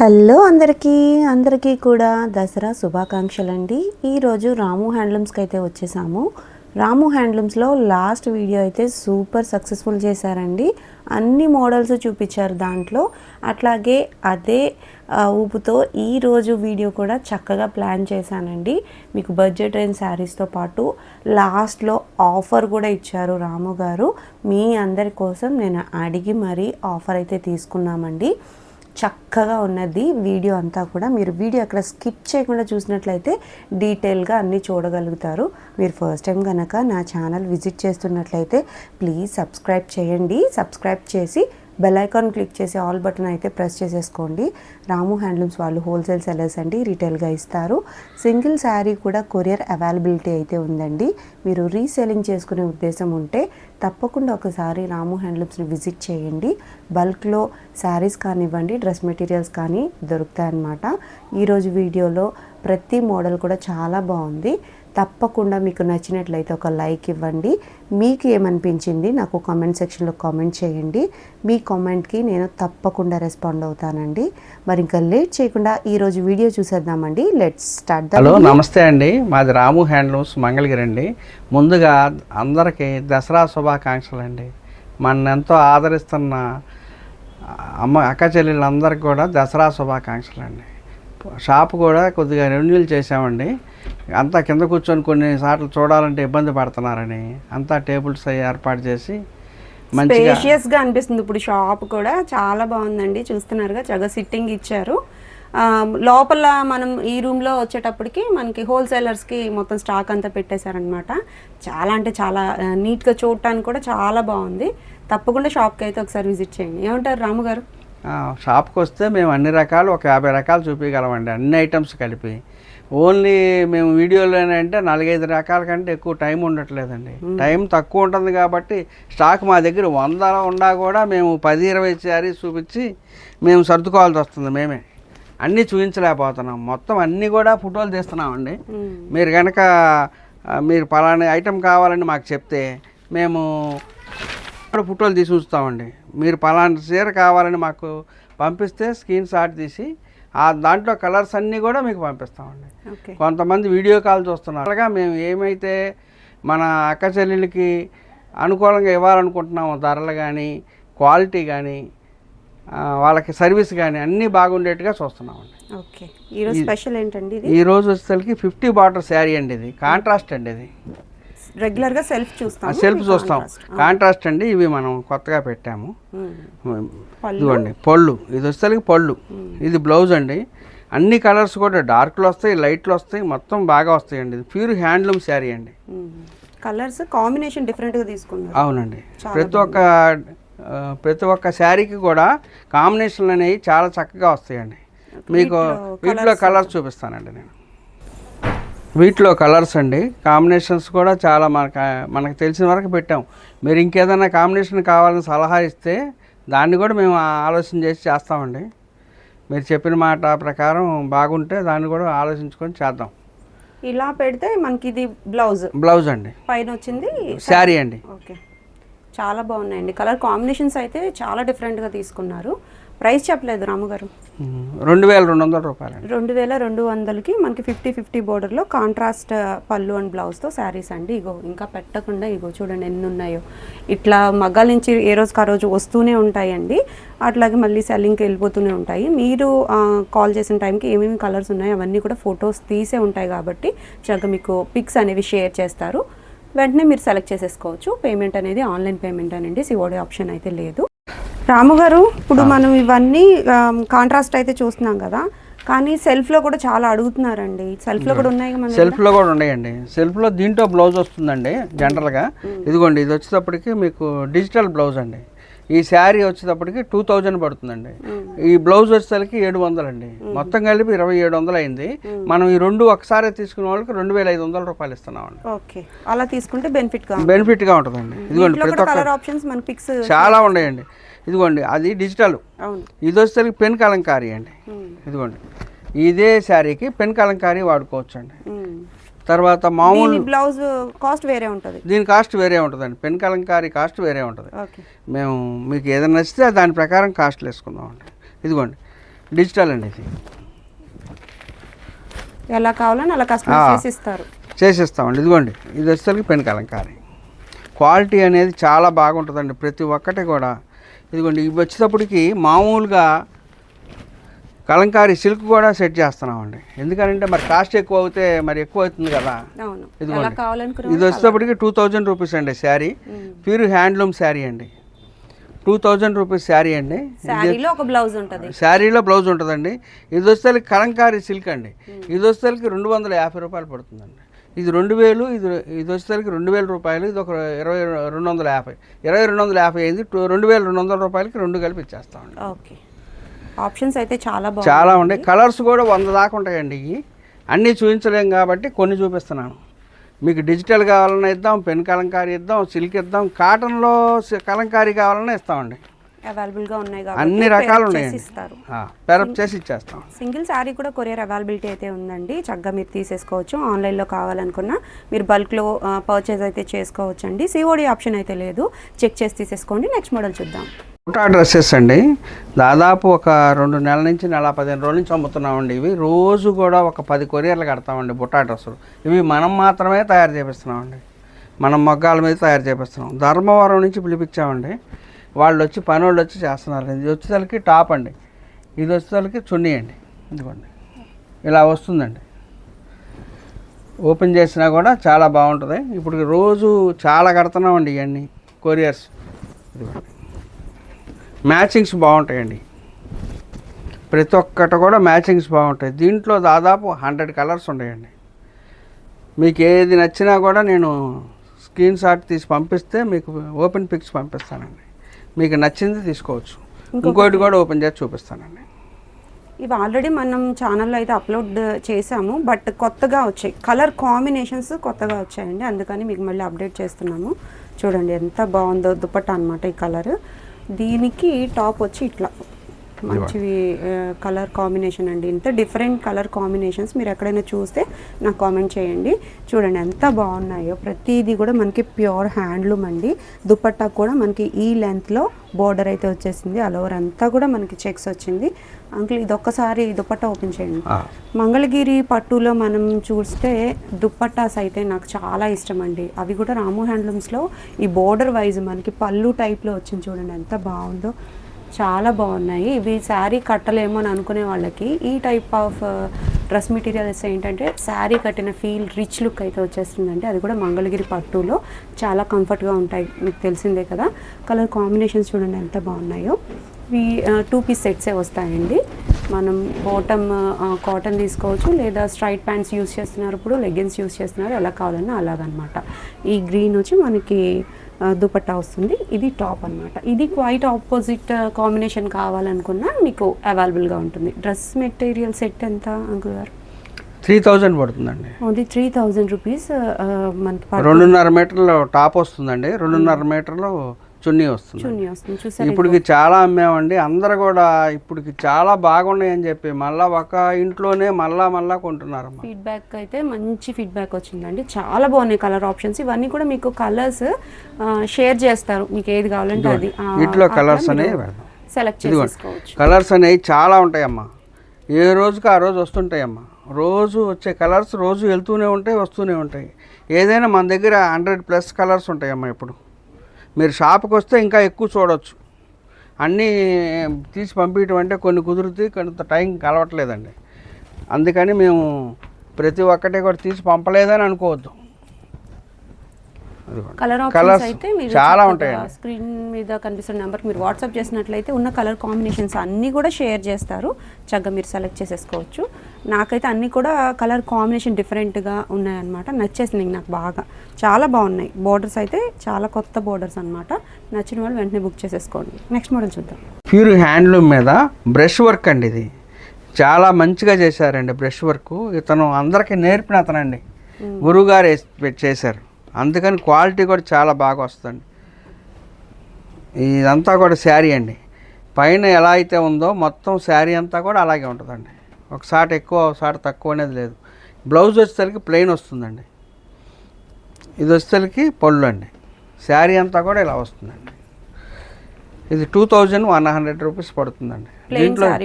Hello అందరికీ అందరికీ కూడా దసరా శుభాకాంక్షలు అండి ఈరోజు రాము హ్యాండ్లూమ్స్కి అయితే వచ్చేసాము. రాము హ్యాండ్లూమ్స్లో లాస్ట్ వీడియో అయితే సూపర్ సక్సెస్ఫుల్ చేశారండి. అన్ని మోడల్స్ చూపించారు దాంట్లో. అట్లాగే అదే ఊపుతో ఈరోజు వీడియో కూడా చక్కగా ప్లాన్ చేశానండి. మీకు బడ్జెట్ రేంజ్ శారీస్తో పాటు లాస్ట్లో ఆఫర్ కూడా ఇచ్చారు రాము గారు. మీ అందరి కోసం నేను అడిగి మరీ ఆఫర్ అయితే తీసుకున్నామండి. చక్కగా ఉన్నది వీడియో అంతా కూడా. మీరు వీడియో అక్కడ స్కిప్ చేయకుండా చూసినట్లయితే డీటెయిల్గా అన్నీ చూడగలుగుతారు. మీరు ఫస్ట్ టైం కనుక నా ఛానల్ విజిట్ చేస్తున్నట్లయితే ప్లీజ్ సబ్స్క్రైబ్ చేయండి. సబ్స్క్రైబ్ చేసి బెల్ ఐకాన్ క్లిక్ చేసి ఆల్ బటన్ అయితే ప్రెస్ చేసేసుకోండి. రాము హ్యాండ్లూమ్స్ వాళ్ళు హోల్సేల్ సెలర్స్ అండి రీటైల్గా ఇస్తారు. సింగిల్ శారీ కూడా కొరియర్ అవైలబిలిటీ అయితే ఉందండి. మీరు రీసెలింగ్ చేసుకునే ఉద్దేశం ఉంటే తప్పకుండా ఒకసారి రాము హ్యాండ్లూమ్స్ని విజిట్ చేయండి. బల్క్లో శారీస్ కానివ్వండి డ్రెస్ మెటీరియల్స్ కానీ దొరుకుతాయన్నమాట. ఈరోజు వీడియోలో ప్రతి మోడల్ కూడా చాలా బాగుంది. తప్పకుండా మీకు నచ్చినట్లయితే ఒక లైక్ ఇవ్వండి. మీకు ఏమనిపించింది నాకు కామెంట్ సెక్షన్లో కామెంట్ చేయండి. మీ కామెంట్కి నేను తప్పకుండా రెస్పాండ్ అవుతానండి. మరి ఇంకా లేట్ చేయకుండా ఈరోజు వీడియో చూసేద్దామండి. లెట్స్ స్టార్ట్ ద హలో నమస్తే అండి. మాది రాము హ్యాండ్లూమ్స్ మంగళగిరి అండి ముందుగా అందరికీ దసరా శుభాకాంక్షలు అండి. మన ఎంతో ఆదరిస్తున్న అమ్మ అక్క చెల్లెళ్ళందరికీ కూడా దసరా శుభాకాంక్షలు అండి. షాప్ కూడా కొద్దిగా రెన్యూల్ చేసామండి అంతా కింద కూర్చొని కొన్ని సార్లు చూడాలంటే ఇబ్బంది పడుతున్నారని అంతా టేబుల్స్ ఏర్పాటు చేసి మంచిగా స్పేషియస్గా అనిపిస్తుంది ఇప్పుడు షాప్ కూడా. చాలా బాగుందండి. చూస్తున్నారుగా చక్కగా సిట్టింగ్ ఇచ్చారు. లోపల మనం ఈ రూమ్లో వచ్చేటప్పటికి మనకి హోల్సేలర్స్కి మొత్తం స్టాక్ అంతా పెట్టేశారనమాట చాలా అంటే చాలా ఆ, నీట్గా చూడటానికి కూడా చాలా బాగుంది. తప్పకుండా షాప్కి అయితే ఒకసారి విజిట్ చేయండి. ఏమంటారు రాము గారు? షాప్కి వస్తే మేము అన్ని రకాలు ఒక యాభై రకాలు చూపించగలమండి. అన్ని ఐటమ్స్ కలిపి. ఓన్లీ మేము వీడియోలోనే అంటే నాలుగైదు రకాల కంటే ఎక్కువ టైం ఉండట్లేదండి. టైం తక్కువ ఉంటుంది కాబట్టి స్టాక్ మా దగ్గర వంద ఉన్నా కూడా మేము పది ఇరవై శారీస్ చూపించి మేము సర్దుకోవాల్సి వస్తుంది మేమే. అన్నీ చూపించలేకపోతున్నాం. మొత్తం అన్నీ కూడా ఫోటోలు తీస్తున్నామండి. మీరు కనుక మీరు పలానా ఐటెం కావాలని మాకు చెప్తే మేము ఫోటోలు తీసి ఉంచుతామండి. మీరు పలానా చీర కావాలని మాకు పంపిస్తే స్క్రీన్ షాట్ తీసి ఆ దాంట్లో కలర్స్ అన్నీ కూడా మీకు పంపిస్తామండి. కొంతమంది వీడియో కాల్ చూస్తున్నారు. అలాగా మేము ఏమైతే మన అక్క చెల్లెలకి అనుకూలంగా ఇవ్వాలనుకుంటున్నామో ధరలు కానీ క్వాలిటీ కానీ వాళ్ళకి సర్వీస్ కానీ అన్నీ బాగుండేట్టుగా చూస్తున్నామండి. ఓకే. ఈరోజు స్పెషల్ ఏంటండి ఇది? ఈ రోజు వచ్చేసరికి ఫిఫ్టీ బార్డర్ శారీ అండి ఇది. కాంట్రాస్ట్ అండి ఇది. రెగ్యులర్గా సెల్ఫ్ చూస్తాం. సెల్ఫ్ చూస్తాం కాంట్రాస్ట్ అండి ఇవి మనం కొత్తగా పెట్టాము. ఇదిగోండి పళ్ళు. ఇది వచ్చేసరికి పళ్ళు. ఇది బ్లౌజ్ అండి. అన్ని కలర్స్ కూడా డార్క్లు వస్తాయి లైట్లు వస్తాయి మొత్తం బాగా వస్తాయండి. ఇది ప్యూర్ హ్యాండ్లూమ్ శారీ అండి. కలర్స్ కాంబినేషన్ డిఫరెంట్గా తీసుకున్నారు. అవునండి. ప్రతి ఒక్క ప్రతి ఒక్క శారీకి కూడా కాంబినేషన్లు అనేవి చాలా చక్కగా వస్తాయండి. మీకు వీటిలో కలర్స్ చూపిస్తానండి నేను. వీటిలో కలర్స్ అండి. కాంబినేషన్స్ కూడా చాలా మనకు మనకు తెలిసిన వరకు పెట్టాం. మీరు ఇంకేదైనా కాంబినేషన్ కావాలని సలహా ఇస్తే దాన్ని కూడా మేము ఆలోచన చేసి చేస్తామండి. మీరు చెప్పిన మాట ప్రకారం బాగుంటే దాన్ని కూడా ఆలోచించుకొని చేద్దాం. ఇలా పెడితే మనకి ఇది బ్లౌజ్. బ్లౌజ్ అండి. పైన వచ్చింది శారీ. అండి. ఓకే. చాలా బాగున్నాయండి. కలర్ కాంబినేషన్స్ అయితే చాలా డిఫరెంట్గా తీసుకున్నారు. ప్రైస్ చెప్పలేదు రాముగారు రెండు వేల రెండు వందల రూపాయలండి. రెండు వేల రెండు వందలకి మనకి ఫిఫ్టీ ఫిఫ్టీ బోర్డర్లో కాంట్రాస్ట్ పళ్ళు అండ్ బ్లౌజ్తో శారీస్ అండి. ఇగో ఇంకా పెట్టకుండా ఇగో చూడండి ఎన్ని ఉన్నాయో ఇట్లా మగ్గాల నుంచి ఏ రోజుకి ఆ రోజు వస్తూనే ఉంటాయండి. అట్లాగే మళ్ళీ సెల్లింగ్కి వెళ్ళిపోతూనే ఉంటాయి. మీరు కాల్ చేసిన టైంకి ఏమేమి కలర్స్ ఉన్నాయో అవన్నీ కూడా ఫొటోస్ తీసే ఉంటాయి కాబట్టి చక్కగా మీకు పిక్స్ అనేవి షేర్ చేస్తారు. వెంటనే మీరు సెలెక్ట్ చేసేసుకోవచ్చు. పేమెంట్ అనేది ఆన్లైన్ పేమెంట్ అనండి. సిఓడి ఆప్షన్ అయితే లేదు. రాము గారు ఇప్పుడు మనం ఇవన్నీ కాంట్రాస్ట్ అయితే చూస్తున్నాం కదా. కానీ సెల్ఫ్లో కూడా చాలా అడుగుతున్నారండి. సెల్ఫ్లో కూడా ఉన్నాయి? సెల్ఫ్లో కూడా ఉన్నాయండి. సెల్ఫ్లో దీంట్లో బ్లౌజ్ వస్తుందండి జనరల్గా ఇదిగోండి ఇది వచ్చేటప్పటికి మీకు డిజిటల్ బ్లౌజ్ అండి. ఈ శారీ వచ్చేటప్పటికి టూ థౌజండ్ పడుతుందండి. ఈ బ్లౌజ్ వచ్చేసరికి ఏడు వందలండి. మొత్తం కలిపి ఇరవై ఏడు వందలు అయింది. మనం ఈ రెండు ఒకసారి తీసుకున్న వాళ్ళకి రెండు వేల ఐదు వందల రూపాయలు ఇస్తున్నామండి. ఓకే. అలా తీసుకుంటే బెనిఫిట్గా బెనిఫిట్గా ఉంటుందండి. ఇదిగోండి ప్రతి ఒక్క చాలా ఉన్నాయండి. ఇదిగోండి అది డిజిటల్ ఇది వచ్చేసరికి పెన్ కలంకారీ అండి. ఇదిగోండి ఇదే శారీకి పెన్ కలంకారీ వాడుకోవచ్చు అండి. తర్వాత మామూలు బ్లౌజ్ కాస్ట్ వేరే ఉంటుంది. దీని కాస్ట్ వేరే ఉంటుందండి. పెన్ కలంకారీ కాస్ట్ వేరే ఉంటుంది. మేము మీకు ఏదైనా నచ్చితే దాని ప్రకారం కాస్ట్లు వేసుకుందామండి. ఇదిగోండి డిజిటల్ అండి ఇది. ఎలా కావాలని అలా కస్టమైజ్ ఆ. చేసి ఇస్తారు చేసిస్తామండి. ఇదిగోండి ఇది వచ్చేసరికి పెన్ కలంకారీ. క్వాలిటీ అనేది చాలా బాగుంటుందండి. ప్రతి ఒక్కటి కూడా ఇదిగోండి ఇవి వచ్చేటప్పటికి మామూలుగా కలంకారీ సిల్క్ కూడా సెట్ చేస్తున్నామండి. ఎందుకంటే మరి కాస్ట్ ఎక్కువ అవుతే మరి ఎక్కువ అవుతుంది కదా. ఇదిగోండి. ఇది వచ్చేటప్పటికి టూ థౌజండ్ రూపీస్ అండి శారీ. ప్యూర్ హ్యాండ్లూమ్ శారీ అండి. టూ థౌజండ్ రూపీస్ శారీ అండి. శారీలో ఒక బ్లౌజ్ ఉంటుంది. శారీలో బ్లౌజ్ ఉంటుందండి. ఇది వచ్చేసరికి కలంకారీ సిల్క్ అండి. ఇది వచ్చేసరికి రెండు వందల యాభై రూపాయలు పడుతుందండి. ఇది రెండు వేలు ఇది ఇది వచ్చేసరికి రెండు వేల రూపాయలు ఇది ఒక ఇరవై రెండు వందల యాభై. ఇరవై రెండు వందల యాభై అయింది రెండు వేల రెండు వందల రూపాయలకి రెండు కలిపి ఇచ్చేస్తామండి ఓకే. ఆప్షన్స్ అయితే చాలా చాలా ఉన్నాయి. కలర్స్ కూడా వంద దాకా ఉంటాయండి ఇవి. అన్నీ చూపించలేం కాబట్టి కొన్ని చూపిస్తున్నాను. మీకు డిజిటల్ కావాలన్నా ఇద్దాం పెన్ కలంకారీ ఇద్దాం సిల్క్ ఇద్దాం కాటన్లో కలంకారీ కావాలన్నా ఇస్తామండి. అవైలబుల్గా ఉన్నాయి అన్ని కాబట్టి రకాలు pair చేసి ఉన్నాయండి. ఇస్తారు. పెరప్ చేసి ఇచ్చేస్తాం. సింగిల్ శారీ కూడా కొరియర్ అవైలబిలిటీ అయితే ఉందండి. చక్కగా మీరు తీసేసుకోవచ్చు. ఆన్లైన్లో కావాలనుకున్నా మీరు బల్క్లో పర్చేజ్ అయితే చేసుకోవచ్చు అండి సిఓడి ఆప్షన్ అయితే లేదు. చెక్ చేసి తీసేసుకోండి. నెక్స్ట్ మోడల్ చూద్దాం. బుటా డ్రెస్సెస్ అండి. దాదాపు ఒక రెండు నెలల నుంచి నెల పదిహేను రోజుల నుంచి అమ్ముతున్నామండి ఇవి. రోజు కూడా ఒక పది కొరియర్లు కడతామండి బుట్టా డ్రెస్సులు ఇవి మనం మాత్రమే తయారు చేపిస్తున్నామండి. మనం మగ్గాల మీద తయారు చేపిస్తున్నాం. ధర్మవరం నుంచి పిలిపించామండి. వాళ్ళు వచ్చి పని వాళ్ళు వచ్చి చేస్తున్నారు ఇది వచ్చేసరికి టాప్ అండి. ఇది వచ్చేసరికి చున్నీ అండి. ఇదిగోండి. ఇలా వస్తుందండి. ఓపెన్ చేసినా కూడా చాలా బాగుంటుంది. ఇప్పుడు రోజు చాలా కడుతున్నామండి ఇవన్నీ కొరియర్స్. మ్యాచింగ్స్ బాగుంటాయండి. ప్రతి ఒక్కటి కూడా మ్యాచింగ్స్ బాగుంటాయి. దీంట్లో దాదాపు హండ్రెడ్ కలర్స్ ఉంటాయండి మీకు ఏది నచ్చినా కూడా నేను స్క్రీన్ షాట్ తీసి పంపిస్తే మీకు ఓపెన్ పిక్స్ పంపిస్తానండి. మీకు నచ్చింది తీసుకోవచ్చు. ఇంకోటి కూడా ఓపెన్ చేసి చూపిస్తానండి. ఇవి ఆల్రెడీ మనం ఛానల్లో అయితే అప్లోడ్ చేసాము బట్ కొత్తగా వచ్చాయి. కలర్ కాంబినేషన్స్ కొత్తగా వచ్చాయండి అందుకని మీకు మళ్ళీ అప్డేట్ చేస్తున్నాము. చూడండి ఎంత బాగుందో దుపట్టా అనమాట ఈ కలర్. దీనికి టాప్ వచ్చి ఇట్లా. మంచివి కలర్ కాంబినేషన్ అండి. ఇంత డిఫరెంట్ కలర్ కాంబినేషన్స్ మీరు ఎక్కడైనా చూస్తే నాకు కామెంట్ చేయండి. చూడండి ఎంత బాగున్నాయో. ప్రతిదీ కూడా మనకి ప్యూర్ హ్యాండ్లూమ్ అండి. దుపట్టా కూడా మనకి ఈ లెంత్లో బోర్డర్ అయితే వచ్చేసింది. ఆల్ ఓవర్ అంతా కూడా మనకి చెక్స్ వచ్చింది. అంకుల్ ఇది ఒక్కసారి దుపట్టా ఓపెన్ చేయండి. మంగళగిరి పట్టులో మనం చూస్తే దుప్పట్టాస్ అయితే నాకు చాలా ఇష్టం అండి. అవి కూడా రాము హ్యాండ్లూమ్స్లో ఈ బోర్డర్ వైజ్ మనకి పళ్ళు టైప్లో వచ్చింది చూడండి ఎంత బాగుందో. చాలా బాగున్నాయి. ఇవి శారీ కట్టలేమో అని అనుకునే వాళ్ళకి ఈ టైప్ ఆఫ్ డ్రెస్ మెటీరియల్స్ ఏంటంటే శారీ కట్టిన ఫీల్ రిచ్ లుక్ అయితే వచ్చేస్తుందండి. అది కూడా మంగళగిరి పట్టులో చాలా కంఫర్ట్గా ఉంటాయి. మీకు తెలిసిందే కదా. కలర్ కాంబినేషన్స్ చూడండి ఎంత బాగున్నాయో. ఇవి టూ పీస్ సెట్సే వస్తాయండి. మనం బాటమ్ కాటన్ uh, తీసుకోవచ్చు లేదా స్ట్రైట్ ప్యాంట్స్ యూస్ చేస్తున్నారు ఇప్పుడు లెగ్గిన్స్ యూస్ చేస్తున్నారు ఎలా కావాలన్నా అలాగనమాట. ఈ గ్రీన్ వచ్చి మనకి దుపట్టా వస్తుంది. ఇది టాప్ అన్నమాట. ఇది క్వైట్ ఆపోజిట్ కాంబినేషన్ కావాలనుకున్నా మీకు అవైలబుల్గా ఉంటుంది. డ్రెస్ మెటీరియల్ సెట్ ఎంత అంకుల్ గారు? త్రీ థౌజండ్ పడుతుందండి. అది త్రీ థౌజండ్ రూపీస్ మనకి రెండున్నర మీటర్లు టాప్ వస్తుందండి. రెండున్నర మీటర్లు చున్నీ వస్తుంది. చున్నీ వస్తుంది. చూసారు ఇప్పటికి చాలా అమ్మామండి. అందరు కూడా ఇప్పటికి చాలా బాగున్నాయి అని చెప్పి మళ్ళా ఒక ఇంట్లోనే మళ్ళా మళ్ళా కొంటున్నారమ్మా. ఫీడ్బ్యాక్ అయితే మంచి ఫీడ్బ్యాక్ వచ్చిందండి. చాలా బాగున్నాయి కలర్ ఆప్షన్స్. ఇవన్నీ కూడా మీకు కలర్స్ షేర్ చేస్తారు. మీకు ఏది కావాలంటే అది. వీటిలో అట్లా కలర్స్ అనేవి సెలెక్ట్. చేసుకోవచ్చు కలర్స్ అనేవి చాలా ఉంటాయమ్మా. ఏ రోజుకి ఆ రోజు వస్తుంటాయమ్మా. రోజు వచ్చే కలర్స్ రోజు వెళ్తూనే ఉంటాయి వస్తూనే ఉంటాయి. ఏదైనా మన దగ్గర హండ్రెడ్ ప్లస్ కలర్స్ ఉంటాయమ్మా ఇప్పుడు. మీరు షాప్కి వస్తే ఇంకా ఎక్కువ చూడవచ్చు అన్నీ తీసి పంపించడం అంటే కొన్ని కుదురుతాయి కొంత టైం కలవట్లేదండి. అందుకని మేము ప్రతి ఒక్కటి కూడా తీసి పంపలేదని అనుకోవద్దు. కలర్ ఆప్షన్స్ అయితే మీరు చాలా ఉంటాయండి. స్క్రీన్ మీద కనిపిస్తున్న నెంబర్కి మీరు వాట్సాప్ చేసినట్లయితే ఉన్న కలర్ కాంబినేషన్స్ అన్నీ కూడా షేర్ చేస్తారు. చక్కగా మీరు సెలెక్ట్ చేసేసుకోవచ్చు. నాకైతే అన్నీ కూడా కలర్ కాంబినేషన్ డిఫరెంట్గా ఉన్నాయన్నమాట. నచ్చేసింది నాకు బాగా. చాలా బాగున్నాయి. బోర్డర్స్ అయితే చాలా కొత్త బోర్డర్స్ అన్నమాట. నచ్చిన వాళ్ళు వెంటనే బుక్ చేసేసుకోండి. నెక్స్ట్ మోడల్ చూద్దాం. ప్యూర్ హ్యాండ్లూమ్ మీద బ్రష్ వర్క్ అండి ఇది. చాలా మంచిగా చేశారండి బ్రష్ వర్క్ ఇతను అందరికీ నేర్పిన అతనండి. గురువుగారు చేశారు. అందుకని క్వాలిటీ కూడా చాలా బాగా వస్తుంది ఇదంతా కూడా శారీ అండి. పైన ఎలా అయితే ఉందో మొత్తం శారీ అంతా కూడా అలాగే ఉంటుందండి. ఒకసారి ఎక్కువ ఒకసారి తక్కువ అనేది లేదు. బ్లౌజ్ వచ్చేసరికి ప్లెయిన్ వస్తుందండి. ఇది వచ్చేసరికి పళ్ళు అండి. శారీ అంతా కూడా ఇలా వస్తుందండి. ఇది two thousand one hundred rupees పడుతుందండి.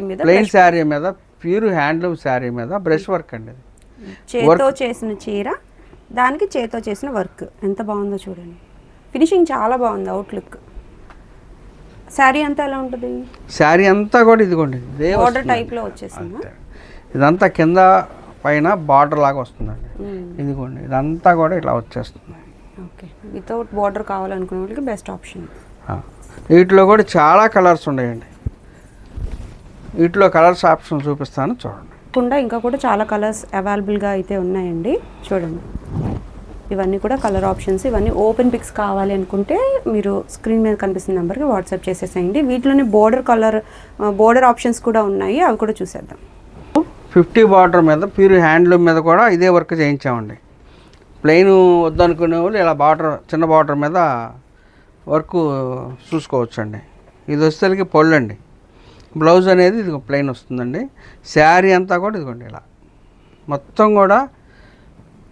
మీద ప్లెయిన్ శారీ మీద ప్యూర్ హ్యాండ్లూమ్ శారీ మీద బ్రష్ వర్క్ అండి ఇది. చేసిన చీర. దానికి చేతో చేసిన వర్క్. ఎంత బాగుందో చూడండి. ఫినిషింగ్ చాలా బాగుంది అవుట్లుక్ శారీ అంతా ఎలా ఉంటుంది? శారీ అంతా కూడా ఇదిగోండి ఇదే బోర్డర్. టైప్లో వచ్చేసింది. ఇదంతా కింద పైన బార్డర్ లాగా వస్తుందండి. ఇదిగోండి ఇదంతా కూడా ఇట్లా వచ్చేస్తుంది. ఓకే వితౌట్ బార్డర్ కావాలనుకునే వాళ్ళకి బెస్ట్ ఆప్షన్. వీటిలో కూడా చాలా కలర్స్ ఉన్నాయండి. వీటిలో కలర్స్ ఆప్షన్ చూపిస్తాను చూడండి. కాకుండా ఇంకా కూడా చాలా కలర్స్ అవైలబుల్గా అయితే ఉన్నాయండి. చూడండి. ఇవన్నీ కూడా కలర్ ఆప్షన్స్ ఇవన్నీ ఓపెన్ పిక్స్ కావాలి అనుకుంటే మీరు స్క్రీన్ మీద కనిపిస్తున్న నెంబర్కి వాట్సాప్ చేసేసేయండి. వీటిలోనే బోర్డర్ కలర్ బోర్డర్ ఆప్షన్స్ కూడా ఉన్నాయి. అవి కూడా చూసేద్దాం. ఫిఫ్టీ బార్డర్ మీద ప్యూర్ హ్యాండ్లూమ్ మీద కూడా ఇదే వర్క్ చేయించామండి. ప్లెయిన్ వద్దనుకునే వాళ్ళు ఇలా బార్డర్ చిన్న బార్డర్ మీద వర్క్ చూసుకోవచ్చండి. ఇది వచ్చేసరికి పళ్ళు అండి బ్లౌజ్ అనేది ఇది ప్లెయిన్ వస్తుందండి. శారీ అంతా కూడా ఇదిగోండి ఇలా. మొత్తం కూడా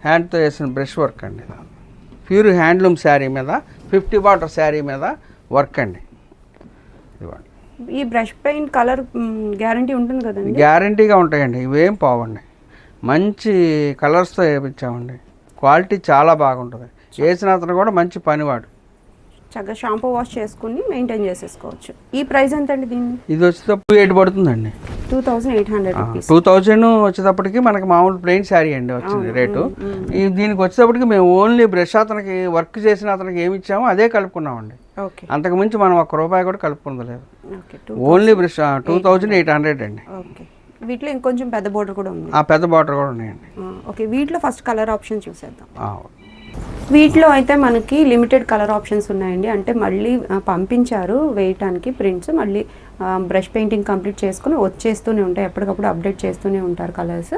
హ్యాండ్తో వేసిన బ్రష్ వర్క్ అండి ఇలా ప్యూర్ హ్యాండ్లూమ్ శారీ మీద ఫిఫ్టీ బార్డర్ శారీ మీద వర్క్ అండి. ఇదిగోండి. ఈ బ్రష్ పెయింట్ కలర్ గ్యారంటీ ఉంటుంది కదండి? గ్యారంటీగా ఉంటాయండి. ఇవేం పోవండి. మంచి కలర్స్తో వేయించామండి క్వాలిటీ చాలా బాగుంటుంది. వేసిన అతను కూడా మంచి పనివాడు. చక్కగా షాంపూ వాష్ చేసుకుని మెయింటైన్ చేసేసుకోవచ్చు. ఈ ప్రైస్ ఎంత అండి దీన్ని ఇది వచ్చేటప్పుడు ఎయిట్ పడుతుందండి. Two thousand eight hundred two thousand వచ్చేటప్పటికి మనకి మామూలు ప్లెయిన్ శారీ అండి వచ్చింది రేటు. దీనికి వచ్చేటప్పటికి మేము ఓన్లీ బ్రష్ అతనికి వర్క్ చేసిన అతనికి ఏమి ఇచ్చామో అదే కలుపుకున్నామండి. ఓకే. అంతకు మించి మనం ఒక్క రూపాయి కూడా కలుపుకుంది లేదు. Okay two only brush two thousand eight hundred అండి. ఓకే. వీటిలో ఇంకొంచెం పెద్ద బోర్డర్ కూడా ఉంది. ఆ పెద్ద బార్డర్ కూడా ఉన్నాయండి. ఓకే వీటిలో ఫస్ట్ కలర్ ఆప్షన్ చూసేద్దాం. వీటిలో అయితే మనకి లిమిటెడ్ కలర్ ఆప్షన్స్ ఉన్నాయండి. అంటే మళ్ళీ పంపించారు వేయటానికి ప్రింట్స్. మళ్ళీ బ్రష్ పెయింటింగ్ కంప్లీట్ చేసుకుని వచ్చేస్తూనే ఉంటాయి. ఎప్పటికప్పుడు అప్డేట్ చేస్తూనే ఉంటారు కలర్స్.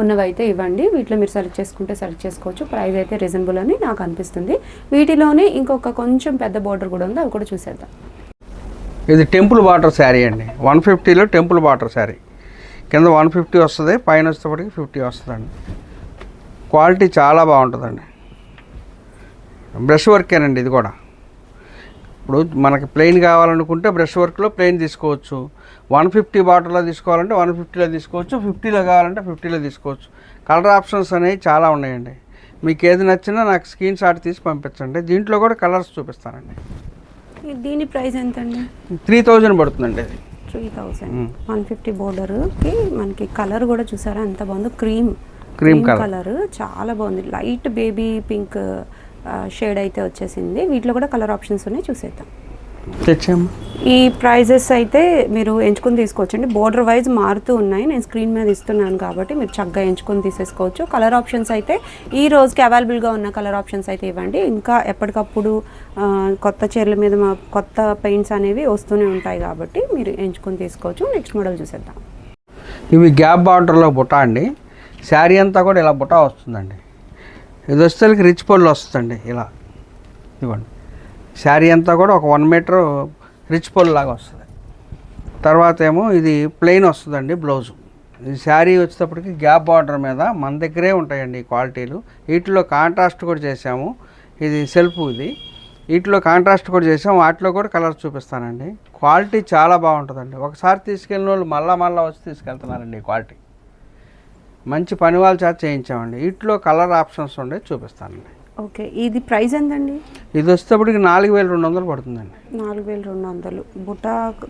ఉన్నవైతే ఇవ్వండి. వీటిలో మీరు సెలెక్ట్ చేసుకుంటే సెలెక్ట్ చేసుకోవచ్చు. ప్రైస్ అయితే రీజనబుల్ అని నాకు అనిపిస్తుంది. వీటిలోనే ఇంకొక కొంచెం పెద్ద బోర్డర్ కూడా ఉంది. అవి కూడా చూసేద్దాం. ఇది టెంపుల్ వాటర్ శారీ అండి. వన్ ఫిఫ్టీలో టెంపుల్ వాటర్ శారీ. కింద వన్ ఫిఫ్టీ వస్తుంది పైన వచ్చేటప్పటికి ఫిఫ్టీ వస్తుందండి. క్వాలిటీ చాలా బాగుంటుందండి. బ్రష్ వర్కేనండి ఇది కూడా. ఇప్పుడు మనకి ప్లెయిన్ కావాలనుకుంటే బ్రష్ వర్క్లో ప్లెయిన్ తీసుకోవచ్చు. వన్ ఫిఫ్టీ బాటిల్లో తీసుకోవాలంటే వన్ ఫిఫ్టీలో తీసుకోవచ్చు. ఫిఫ్టీలో కావాలంటే ఫిఫ్టీలో తీసుకోవచ్చు. కలర్ ఆప్షన్స్ అనేవి చాలా ఉన్నాయండి. మీకు ఏది నచ్చినా నాకు స్క్రీన్ షాట్ తీసి పంపించండి. దీంట్లో కూడా కలర్స్ చూపిస్తానండి. దీని ప్రైస్ ఎంత అండి త్రీ థౌజండ్ పడుతుందండి ఇది త్రీ థౌసండ్ వన్ ఫిఫ్టీ బోర్డర్కి మనకి కలర్ కూడా చూసారా? ఎంత బాగుందో క్రీమ్. colour. కలర్. చాలా బాగుంది. లైట్ బేబీ పింక్ షేడ్ అయితే వచ్చేసింది. వీటిలో కూడా కలర్ ఆప్షన్స్ ఉన్నాయి చూసేద్దాం. ఈ ప్రైజెస్ అయితే మీరు ఎంచుకుని తీసుకోవచ్చండి. బోర్డర్ వైజ్ మారుతూ ఉన్నాయి. నేను స్క్రీన్ మీద ఇస్తున్నాను కాబట్టి మీరు చక్కగా ఎంచుకొని తీసేసుకోవచ్చు. కలర్ ఆప్షన్స్ అయితే ఈ రోజుకి అవైలబుల్గా ఉన్న కలర్ ఆప్షన్స్ అయితే ఇవ్వండి. ఇంకా ఎప్పటికప్పుడు కొత్త చీరల మీద మా కొత్త పెయింట్స్ అనేవి వస్తూనే ఉంటాయి కాబట్టి మీరు ఎంచుకొని తీసుకోవచ్చు. నెక్స్ట్ మోడల్ చూసేద్దాం. ఇవి గ్యాప్ బార్డర్లో బుటా అండి. శారీ అంతా కూడా ఇలా బుటా వస్తుందండి. ఇది వచ్చేసరికి రిచ్ పళ్ళు వస్తుందండి ఇలా. ఇవ్వండి. శారీ అంతా కూడా ఒక వన్ మీటర్ రిచ్ పళ్ళు లాగా వస్తుంది. తర్వాత ఏమో ఇది ప్లెయిన్ వస్తుందండి బ్లౌజు ఈ శారీ వచ్చేటప్పటికి గ్యాప్ బార్డర్ మీద మన దగ్గరే ఉంటాయండి ఈ క్వాలిటీలు. వీటిలో కాంట్రాస్ట్ కూడా చేసాము ఇది సెల్ఫ్ ఇది. వీటిలో కాంట్రాస్ట్ కూడా చేసాము వాటిలో కూడా కలర్ చూపిస్తానండి. క్వాలిటీ చాలా బాగుంటుందండి. ఒకసారి తీసుకెళ్ళిన వాళ్ళు మళ్ళా మళ్ళీ వచ్చి తీసుకెళ్తున్నారండి ఈ క్వాలిటీ మంచి పని వాళ్ళ చేత చేయించామండి. వీటిలో కలర్ ఆప్షన్స్ ఉండే చూపిస్తానండి. ఓకే ఇది ప్రైస్ ఎంతండి? ఇది వచ్చేటప్పటికి నాలుగు వేల రెండు వందలు పడుతుందండి. నాలుగు వేల రెండు వందలు. బుట్ట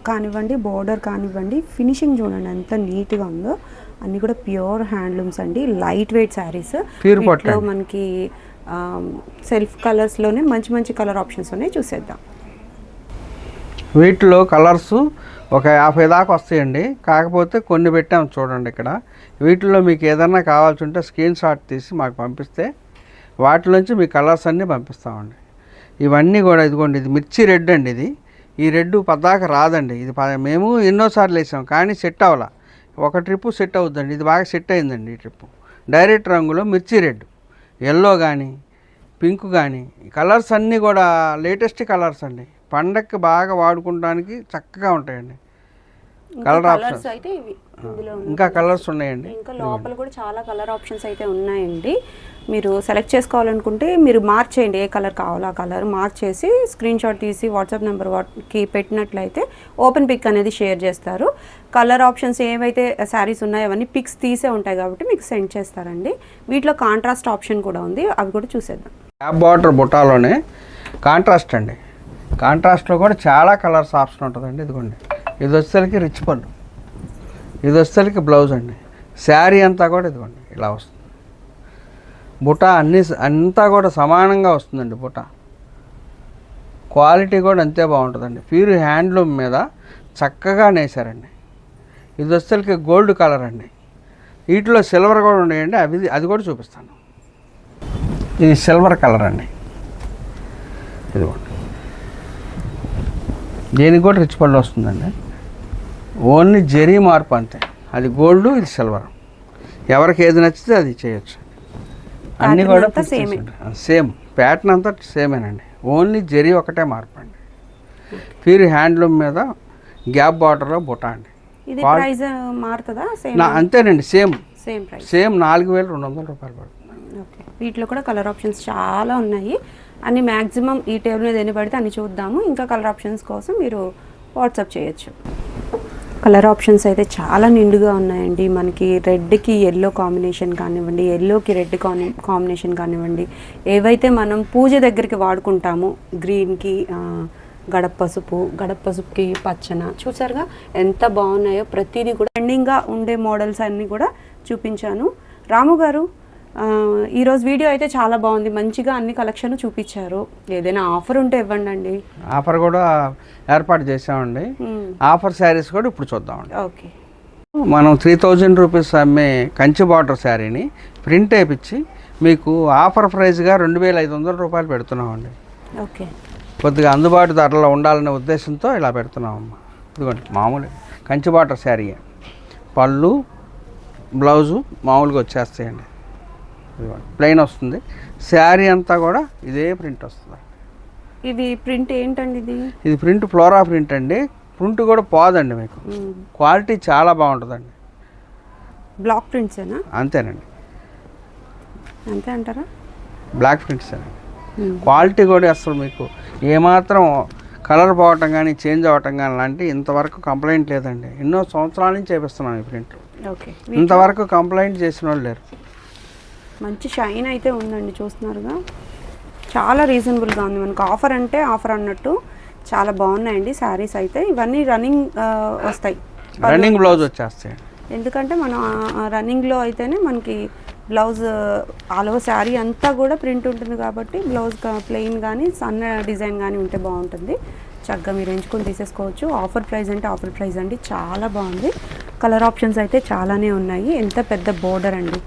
కానివ్వండి బోర్డర్ కానివ్వండి ఫినిషింగ్ చూడండి ఎంత నీట్గా ఉందో. అన్నీ కూడా ప్యూర్ హ్యాండ్లూమ్స్ అండి. Light weight sarees. వీటిలో మనకి సెల్ఫ్ కలర్స్లోనే మంచి మంచి కలర్ ఆప్షన్స్ ఉన్నాయి. చూసేద్దాం. వీటిలో కలర్స్ ఒక యాభై దాకా వస్తాయండి. కాకపోతే కొన్ని పెట్టాము చూడండి ఇక్కడ. వీటిలో మీకు ఏదన్నా కావాల్సి ఉంటే స్క్రీన్ షాట్ తీసి మాకు పంపిస్తే వాటిలోంచి మీ కలర్స్ అన్నీ పంపిస్తామండి. ఇవన్నీ కూడా ఇదిగోండి ఇది మిర్చి రెడ్ అండి ఇది. ఈ రెడ్ పద్దాక రాదండి. ఇది ప- మేము ఎన్నోసార్లు వేసాం కానీ సెట్ అవ్వాల. ఒక ట్రిప్పు సెట్ అవుద్దండి. ఇది బాగా సెట్ అయిందండి ఈ ట్రిప్పు డైరెక్ట్ రంగులో మిర్చి రెడ్ ఎల్లో కానీ పింక్ కానీ కలర్స్ అన్నీ కూడా లేటెస్ట్ కలర్స్ అండి. పండక్కి బాగా వాడుకోవడానికి చక్కగా ఉంటాయండి. కలర్ కలర్స్ ఆప్షన్స్ అయితే ఇవి ఇంకా కలర్స్ ఉన్నాయండి. ఇంకా లోపల కూడా చాలా కలర్ ఆప్షన్స్ అయితే ఉన్నాయండి. మీరు సెలెక్ట్ చేసుకోవాలనుకుంటే మీరు మార్క్ చేయండి ఏ కలర్ కావాలో ఆ కలర్ మార్క్ చేసి స్క్రీన్ షాట్ తీసి వాట్సాప్ నెంబర్కి పెట్టినట్లయితే ఓపెన్ పిక్ అనేది షేర్ చేస్తారు. కలర్ ఆప్షన్స్ ఏవైతే శారీస్ ఉన్నాయో అవన్నీ పిక్స్ తీసే ఉంటాయి కాబట్టి మీకు సెండ్ చేస్తారండి. వీటిలో కాంట్రాస్ట్ ఆప్షన్ కూడా ఉంది. అవి కూడా చూసేద్దాం. బార్డర్ బుట్టాలోనే కాంట్రాస్ట్ అండి. కాంట్రాస్ట్లో కూడా చాలా కలర్స్ ఆప్షన్ ఉంటుందండి ఇదిగోండి. ఇది వచ్చేసరికి రిచ్ పళ్ళు. ఇది వచ్చేసరికి బ్లౌజ్ అండి. శారీ అంతా కూడా ఇదిగోండి ఇలా వస్తుంది. బుటా అన్ని అంతా కూడా సమానంగా వస్తుందండి బుటా. క్వాలిటీ కూడా అంతే బాగుంటుందండి. ప్యూర్ హ్యాండ్లూమ్ మీద చక్కగా నేసారండి. ఇది వచ్చేసరికి గోల్డ్ కలర్ అండి. వీటిలో సిల్వర్ కూడా ఉన్నాయండి అవి అది కూడా చూపిస్తాను. ఇది సిల్వర్ కలర్ అండి. ఇదిగోండి. దీనికి కూడా రిచ్ పళ్ళు వస్తుందండి. ఓన్లీ జెరీ మార్పు అంతే. అది గోల్డ్ ఇది సిల్వర్. ఎవరికి ఏది నచ్చితే అది చేయొచ్చు. అన్నీ కూడా. సేమ్ ప్యాటర్న్ అంతా సేమేనండి ఓన్లీ జెరీ ఒకటే మార్పు అండి. ప్యూర్ హ్యాండ్లూమ్ మీద గ్యాప్ బార్డర్లో బుట్ట అండి. అంతేనండి సేమ్ సేమ్ నాలుగు వేల రెండు వందల రూపాయలు పడుతుంది. వీటిలో కూడా కలర్ ఆప్షన్స్ చాలా ఉన్నాయి. అన్ని మ్యాక్సిమం ఈ టేబుల్ మీద ఎన్ని పడితే అన్ని చూద్దాము. ఇంకా కలర్ ఆప్షన్స్ కోసం మీరు వాట్సాప్ చేయొచ్చు. కలర్ ఆప్షన్స్ అయితే చాలా నిండుగా ఉన్నాయండి. మనకి రెడ్కి ఎల్లో కాంబినేషన్ కానివ్వండి ఎల్లోకి రెడ్ కాంబినేషన్ కానివ్వండి ఏవైతే మనం పూజ దగ్గరికి వాడుకుంటామో గ్రీన్కి గడప పసుపు గడప పసుపుకి పచ్చన చూసారుగా ఎంత బాగున్నాయో ప్రతిదీ కూడా ట్రెండింగ్గా ఉండే మోడల్స్ అన్నీ కూడా చూపించాను. రాము గారు ఈరోజు వీడియో అయితే చాలా బాగుంది. మంచిగా అన్ని కలెక్షన్ చూపించారు. ఏదైనా ఆఫర్ ఉంటే ఇవ్వండి అండి ఆఫర్ కూడా ఏర్పాటు చేసామండి ఆఫర్ శారీస్ కూడా ఇప్పుడు చూద్దామండి. ఓకే. మనం త్రీ థౌజండ్ రూపీస్ అమ్మే కంచి బార్డర్ శారీని ప్రింట్ వేయించి మీకు ఆఫర్ ప్రైస్గా రెండు వేల ఐదు వందల రూపాయలు పెడుతున్నామండి. ఓకే. కొద్దిగా అందుబాటు ధరలో ఉండాలనే ఉద్దేశంతో ఇలా పెడుతున్నామమ్మా. ఇదిగోండి మామూలు కంచి బార్డర్ శారీ పళ్ళు బ్లౌజు మామూలుగా వచ్చేస్తాయండి. ప్లెయిన్ వస్తుంది. శారీ అంతా కూడా ఇదే ప్రింట్ వస్తుంది. ఇది ప్రింట్ ఏంటండి ఇది? ఇది ప్రింట్ ఫ్లోరా ప్రింట్ అండి. ప్రింట్ కూడా పోదండి మీకు. క్వాలిటీ చాలా బాగుంటుందండి. బ్లాక్ ప్రింట్సేనా? అంతేనండి. అంతే అంటారా? బ్లాక్ ప్రింట్స్ అండి క్వాలిటీ కూడా అసలు మీకు ఏమాత్రం కలర్ పోవటం కానీ చేంజ్ అవ్వటం కానీ లాంటి ఇంతవరకు కంప్లైంట్ లేదండి. ఎన్నో సంవత్సరాల నుంచి చేపిస్తున్నాం ఈ ప్రింట్. ఓకే. ఇంతవరకు కంప్లైంట్ చేసిన వాళ్ళు లేరు. మంచి షైన్ అయితే ఉందండి చూస్తున్నారుగా. చాలా రీజనబుల్గా ఉంది మనకు. ఆఫర్ అంటే ఆఫర్ అన్నట్టు చాలా బాగున్నాయండి శారీస్ అయితే. ఇవన్నీ రన్నింగ్ వస్తాయి. Running blouse. వచ్చేస్తాయి ఎందుకంటే మనం రన్నింగ్లో అయితేనే మనకి బ్లౌజ్ ఆల్ ఓవర్ శారీ అంతా కూడా ప్రింట్ ఉంటుంది కాబట్టి బ్లౌజ్ ప్లెయిన్ కానీ సన్న డిజైన్ కానీ ఉంటే బాగుంటుంది. చక్కగా మీరు ఎంచుకొని తీసేసుకోవచ్చు. ఆఫర్ ప్రైస్ అంటే ఆఫర్ ప్రైస్ అండి. చాలా బాగుంది. కలర్ ఆప్షన్స్ అయితే చాలానే ఉన్నాయి. ఎంత పెద్ద బోర్డర్ అండి.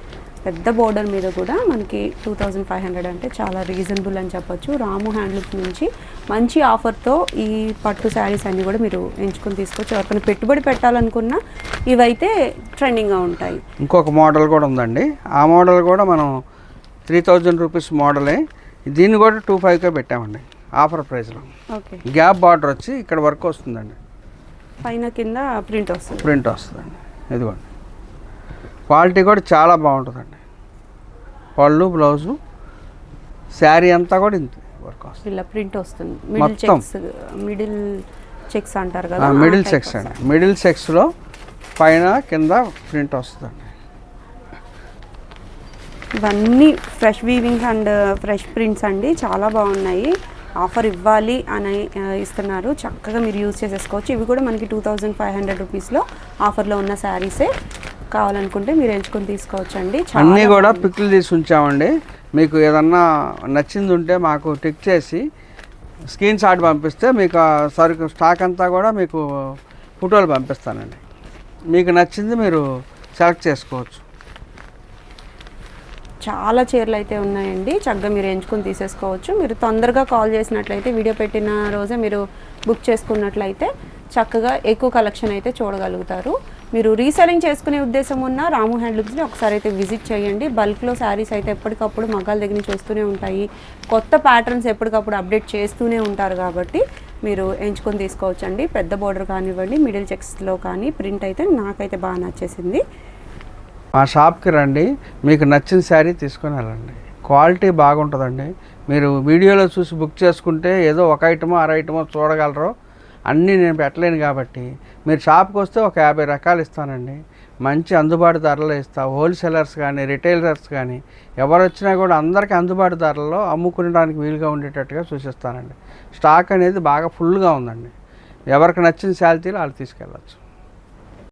పెద్ద బోర్డర్ మీద కూడా మనకి టూ థౌజండ్ ఫైవ్ హండ్రెడ్ అంటే చాలా రీజనబుల్ అని చెప్పొచ్చు. రాము హ్యాండ్లూమ్స్ నుంచి మంచి ఆఫర్తో ఈ పట్టు శారీస్ అన్నీ కూడా మీరు ఎంచుకొని తీసుకోవచ్చు. ఎవరికైనా పెట్టుబడి పెట్టాలనుకున్నా ఇవైతే ట్రెండింగ్గా ఉంటాయి. ఇంకొక మోడల్ కూడా ఉందండి. ఆ మోడల్ కూడా మనం త్రీ థౌజండ్ రూపీస్ మోడలే. దీన్ని కూడా టూ ఫైవ్కే పెట్టామండి ఆఫర్ ప్రైస్లో. ఓకే. గ్యాప్ బార్డర్ వచ్చి ఇక్కడ వరకు వస్తుందండి. పైన కింద ప్రింట్ వస్తుంది. ప్రింట్ వస్తుందండి. ఇదిగోండి. క్వాలిటీ కూడా చాలా బాగుంటుందండి. పళ్ళు బ్లౌజు శారీ అంతా కూడా ఇంత వర్క్ వస్తుంది. ఇలా ప్రింట్ వస్తుంది. మిడిల్ మొత్తం. చెక్స్ మిడిల్ చెక్స్ అంటారు కదా మిడిల్ సెక్స్ అండి. మిడిల్ సెక్స్లో పైన కింద ప్రింట్ వస్తుందండి. ఇవన్నీ fresh weaving and fresh prints అండి. చాలా బాగున్నాయి. ఆఫర్ ఇవ్వాలి అని ఇస్తున్నారు. చక్కగా మీరు యూజ్ చేసేసుకోవచ్చు. ఇవి కూడా మనకి టూ థౌజండ్ ఫైవ్ హండ్రెడ్ రూపీస్లో ఆఫర్లో ఉన్న శారీసే. కావాలనుకుంటే మీరు ఎంచుకొని తీసుకోవచ్చు అండి అన్నీ కూడా పిక్లు తీసి ఉంచామండి. మీకు ఏదన్నా నచ్చింది ఉంటే మాకు టిక్ చేసి స్క్రీన్ షాట్ పంపిస్తే మీకు సరుకు స్టాక్ అంతా కూడా మీకు ఫోటోలు పంపిస్తానండి. మీకు నచ్చింది మీరు సెలెక్ట్ చేసుకోవచ్చు. చాలా చీరలు అయితే ఉన్నాయండి. చక్కగా మీరు ఎంచుకొని తీసేసుకోవచ్చు. మీరు తొందరగా కాల్ చేసినట్లయితే వీడియో పెట్టిన రోజే మీరు బుక్ చేసుకున్నట్లయితే చక్కగా ఎక్కువ కలెక్షన్ అయితే చూడగలుగుతారు. మీరు రీసెలింగ్ చేసుకునే ఉద్దేశం ఉన్న రాము హ్యాండ్లూమ్స్ని ఒకసారి అయితే విజిట్ చేయండి. బల్క్లో శారీస్ అయితే ఎప్పటికప్పుడు మగ్గాల దగ్గర నుంచి వస్తూనే ఉంటాయి. కొత్త ప్యాటర్న్స్ ఎప్పటికప్పుడు అప్డేట్ చేస్తూనే ఉంటారు కాబట్టి మీరు ఎంచుకొని తీసుకోవచ్చు అండి పెద్ద బోర్డర్ కానివ్వండి మిడిల్ చెక్స్లో కానీ ప్రింట్ అయితే నాకైతే బాగా నచ్చేసింది. మా షాప్కి రండి. మీకు నచ్చిన శారీ తీసుకొని వెళ్ళండి. క్వాలిటీ బాగుంటుందండి. మీరు వీడియోలో చూసి బుక్ చేసుకుంటే ఏదో ఒక ఐటమో అర ఐటమో చూడగలరు. అన్నీ నేను పెట్టలేను కాబట్టి మీరు షాప్కి వస్తే ఒక యాభై రకాలు ఇస్తానండి. మంచి అందుబాటు ధరలు ఇస్తా. హోల్సేలర్స్ కానీ రిటైలర్స్ కానీ ఎవరు వచ్చినా కూడా అందరికీ అందుబాటు ధరల్లో అమ్ముకునడానికి వీలుగా ఉండేటట్టుగా సూచిస్తానండి స్టాక్ అనేది బాగా ఫుల్గా ఉందండి. ఎవరికి నచ్చిన శాలిటీలు వాళ్ళు తీసుకెళ్ళచ్చు.